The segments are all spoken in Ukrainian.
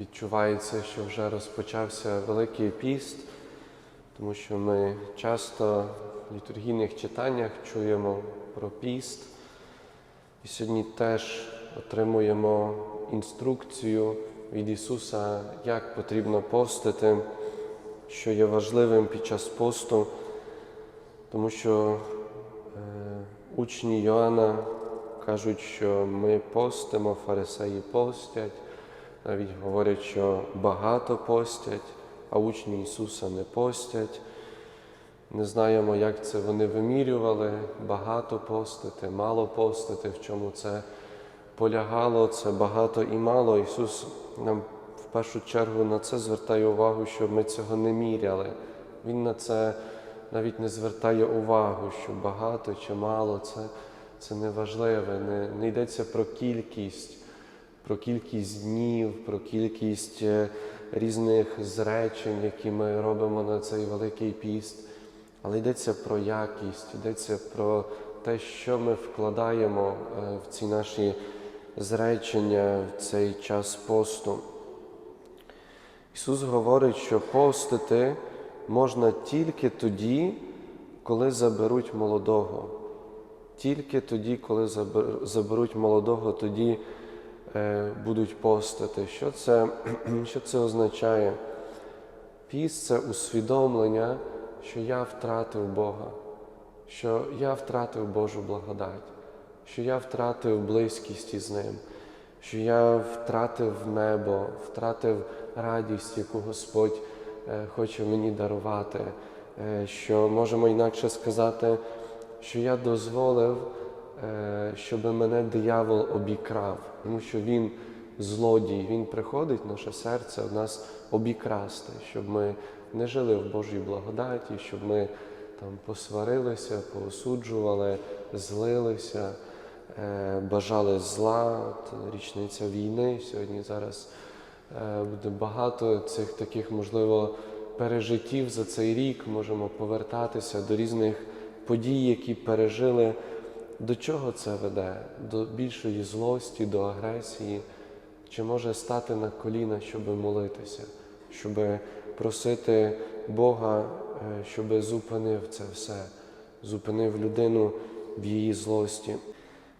Відчувається, що вже розпочався Великий піст, тому що ми часто в літургійних читаннях чуємо про піст. І сьогодні теж отримуємо інструкцію від Ісуса, як потрібно постити, що є важливим під час посту, тому що е, учні Йоанна кажуть, що ми постимо, фарисеї постять, навіть говорять, що багато постять, а учні Ісуса не постять. Не знаємо, як це вони вимірювали, багато постити, мало постити, в чому це полягало, це багато і мало. Ісус нам в першу чергу на це звертає увагу, щоб ми цього не міряли. Він на це навіть не звертає увагу, що багато чи мало, це, це не важливе, не, не йдеться про кількість, про кількість днів, про кількість е, різних зречень, які ми робимо на цей великий піст. Але йдеться про якість, йдеться про те, що ми вкладаємо е, в ці наші зречення в цей час посту. Ісус говорить, що постити можна тільки тоді, коли заберуть молодого. Тільки тоді, коли заберуть молодого, тоді будуть постити. Що це, що це означає? Піст це усвідомлення, що я втратив Бога, що я втратив Божу благодать, що я втратив близькість із Ним, що я втратив небо, втратив радість, яку Господь е, хоче мені дарувати, е, що можемо інакше сказати, що я дозволив, е, щоб мене диявол обікрав, тому що він злодій, він приходить наше серце в нас обікрасти, щоб ми не жили в Божій благодаті, щоб ми там посварилися, поосуджували, злилися, е, бажали зла. Річниця війни сьогодні зараз е, буде багато цих таких, можливо, пережиттів за цей рік. Можемо повертатися до різних подій, які пережили. До чого це веде? До більшої злості, до агресії, чи може стати на коліна, щоб молитися, щоб просити Бога, е, щоб зупинив це все, зупинив людину в її злості.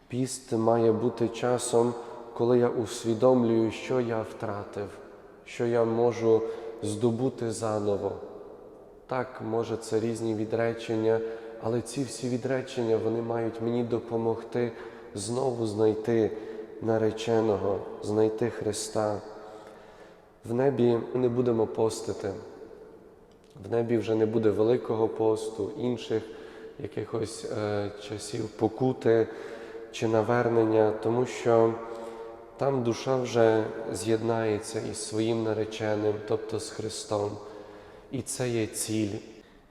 Піст має бути часом, коли я усвідомлюю, що я втратив, що я можу здобути заново. Так, може, це різні відречення, але ці всі відречення вони мають мені допомогти знову знайти нареченого, знайти Христа. В небі не будемо постити. В небі вже не буде Великого посту, інших якихось е, часів покути чи навернення, тому що там душа вже з'єднається із своїм нареченим, тобто з Христом. І це є ціль.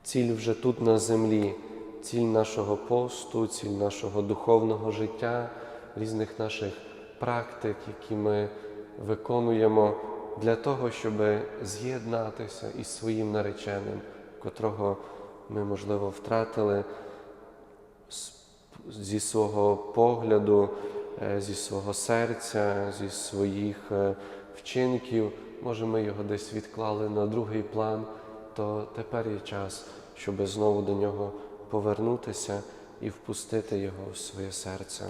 Ціль вже тут на землі, ціль нашого посту, ціль нашого духовного життя, різних наших практик, які ми виконуємо для того, щоб з'єднатися із своїм нареченим, котрого ми, можливо, втратили зі свого погляду, е, зі свого серця, зі своїх е, вчинків. Може, ми його десь відклали на другий план, то тепер є час, щоб знову до нього повернутися і впустити його в своє серце.